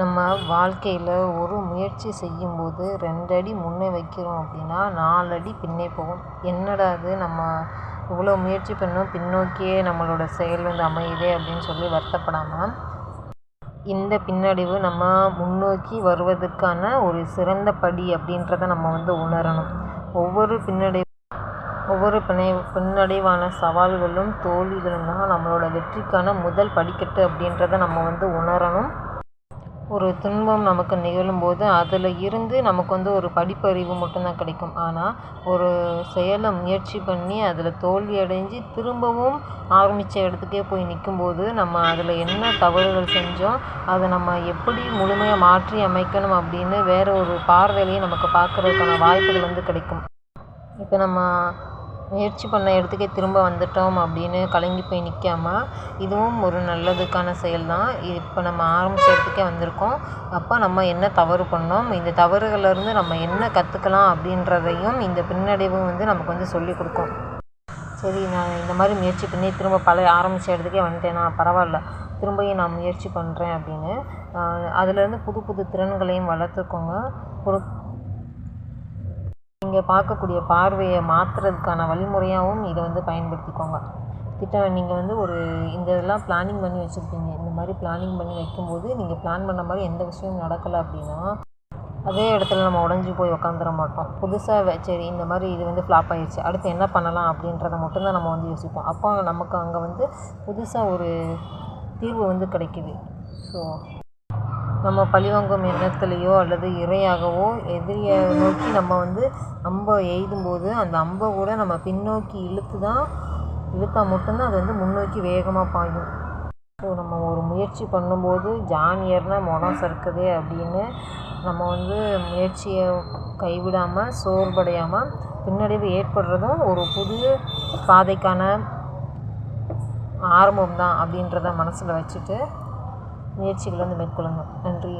நம்ம வாழ்க்கையில் ஒரு முயற்சி செய்யும்போது ரெண்டு அடி முன்னே வைக்கிறோம் அப்படின்னா நாலு அடி பின்னே போகும். என்னடா இது? நம்ம இவ்வளோ முயற்சி பண்ணோம் பின்னோக்கியே நம்மளோட செயல் வந்து அமையுதே அப்படின்னு சொல்லி வருத்தப்படாமல் இந்த பின்னடைவு நம்ம முன்னோக்கி வருவதற்கான ஒரு சிறந்த படி அப்படின்றத நம்ம வந்து உணரணும். ஒவ்வொரு பின்னடை ஒவ்வொரு பிணை பின்னடைவான சவால்களும் தோல்விகளும் தான் நம்மளோட வெற்றிக்கான முதல் படிக்கட்டு அப்படின்றத நம்ம வந்து உணரணும். ஒரு துன்பம் நமக்கு நிகழும்போது அதில் இருந்து நமக்கு வந்து ஒரு படிப்பறிவு மட்டும்தான் கிடைக்கும். ஆனால் ஒரு செயலை முயற்சி பண்ணி அதில் தோல்வி அடைஞ்சு திரும்பவும் ஆரம்பித்த இடத்துக்கே போய் நிற்கும்போது நம்ம அதில் என்ன தவறுகள் செஞ்சோம் அதை நம்ம எப்படி முழுமையாக மாற்றி அமைக்கணும் அப்படின்னு வேறு ஒரு பார்வையிலையும் நமக்கு பார்க்குறதுக்கான வாய்ப்புகள் வந்து கிடைக்கும். இப்போ நம்ம முயற்சி பண்ண இடத்துக்கே திரும்ப வந்துட்டோம் அப்படின்னு கலங்கி போய் நிற்காம இதுவும் ஒரு நல்லதுக்கான செயல் தான் இப்போ நம்ம ஆரம்பித்த இடத்துக்கே வந்திருக்கோம். அப்போ நம்ம என்ன தவறு பண்ணோம்? இந்த தவறுகள்லேருந்து நம்ம என்ன கற்றுக்கலாம் அப்படின்றதையும் இந்த பின்னடைவும் வந்து நமக்கு வந்து சொல்லிக் கொடுக்கும். சரி நான் இந்த மாதிரி முயற்சி பண்ணி திரும்ப பழைய ஆரம்பித்த இடத்துக்கே வந்துட்டேனா? பரவாயில்ல. திரும்பியும் நான் முயற்சி பண்ணுறேன் அப்படின்னு. அதுலேருந்து புது புது திறன்களையும் வளர்த்துக்கோங்க. ஒரு நீங்கள் பார்க்கக்கூடிய பார்வையை மாற்றுறதுக்கான வழிமுறையாகவும் இதை வந்து பயன்படுத்திக்கோங்க. திட்டம் நீங்கள் வந்து ஒரு இந்த இதெல்லாம் பிளானிங் பண்ணி வச்சுருப்பீங்க இந்த மாதிரி பிளானிங் பண்ணி வைக்கும்போது நீங்கள் பிளான் பண்ண மாதிரி எந்த விஷயமும் நடக்கலை அப்படின்னா அதே இடத்துல நம்ம உடஞ்சி போய் உக்காந்துட மாட்டோம். புதுசாக சரி இந்த மாதிரி இது வந்து ஃப்ளாப் ஆயிடுச்சு அடுத்து என்ன பண்ணலாம் அப்படின்றத மட்டும்தான் நம்ம வந்து யோசிப்போம். அப்போ நமக்கு அங்கே வந்து புதுசாக ஒரு தீர்வு வந்து கிடைக்கிது. ஸோ நம்ம பழிவாங்கும் எண்ணத்துலேயோ அல்லது இரையாகவோ எதிரியை நோக்கி நம்ம வந்து அம்பை எய்தும்போது அந்த அம்பை கூட நம்ம பின்னோக்கி இழுத்து தான் இழுத்தா மட்டும்தான் அது வந்து முன்னோக்கி வேகமாக பாயும். ஸோ நம்ம ஒரு முயற்சி பண்ணும்போது ஜானியர்னால் மனம் சறுக்குதே அப்படின்னு நம்ம வந்து முயற்சியை கைவிடாமல் சோர்வடையாமல் பின்னடைவு ஏற்படுறதும் ஒரு புது பாதைக்கான ஆரம்பம் தான் அப்படின்றத மனசில் வச்சுட்டு முயற்சிகளை வந்து மேற்கொள்ளுங்க நன்றி.